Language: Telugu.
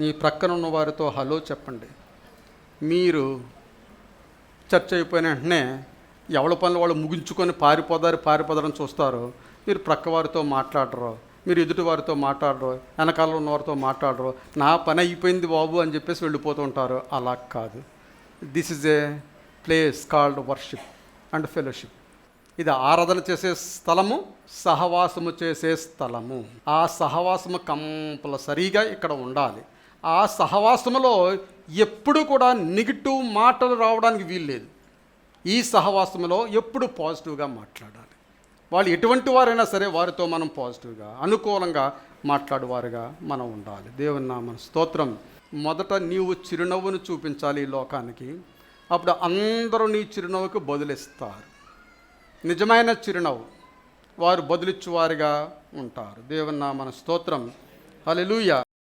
మీ ప్రక్కన ఉన్న వారితో హలో చెప్పండి. మీరు చర్చ అయిపోయిన వెంటనే ఎవరి పనులు వాళ్ళు ముగించుకొని పారిపోదారు పారిపోదారని చూస్తారు మీరు ప్రక్క వారితో మాట్లాడరు మీరు ఎదుటి వారితో మాట్లాడరు వెనకాల ఉన్న వారితో మాట్లాడరు నా పని అయిపోయింది బాబు అని చెప్పేసి వెళ్ళిపోతూ ఉంటారు అలా కాదు. This is a place called worship and fellowship ఇది ఆరాధన చేసే స్థలము సహవాసము చేసే స్థలము. ఆ సహవాసము కంపల్సరీగా ఇక్కడ ఉండాలి. ఆ సహవాసములో ఎప్పుడు కూడా నెగిటివ్ మాటలు రావడానికి వీల్లేదు. ఈ సహవాసములో ఎప్పుడు పాజిటివ్గా మాట్లాడాలి. వాళ్ళు ఎటువంటి వారైనా సరే వారితో మనం పాజిటివ్గా అనుకూలంగా మాట్లాడేవారుగా మనం ఉండాలి. దేవుని నామ స్తోత్రం. మొదట నీవు చిరునవ్వును చూపించాలి ఈ లోకానికి. అప్పుడు అందరూ నీ చిరునవ్వుకు బదులిస్తారు. నిజమైన చిరునవ్వు వారు బదులిచ్చువారుగా ఉంటారు. దేవుని నామన స్తోత్రం. హల్లెలూయా.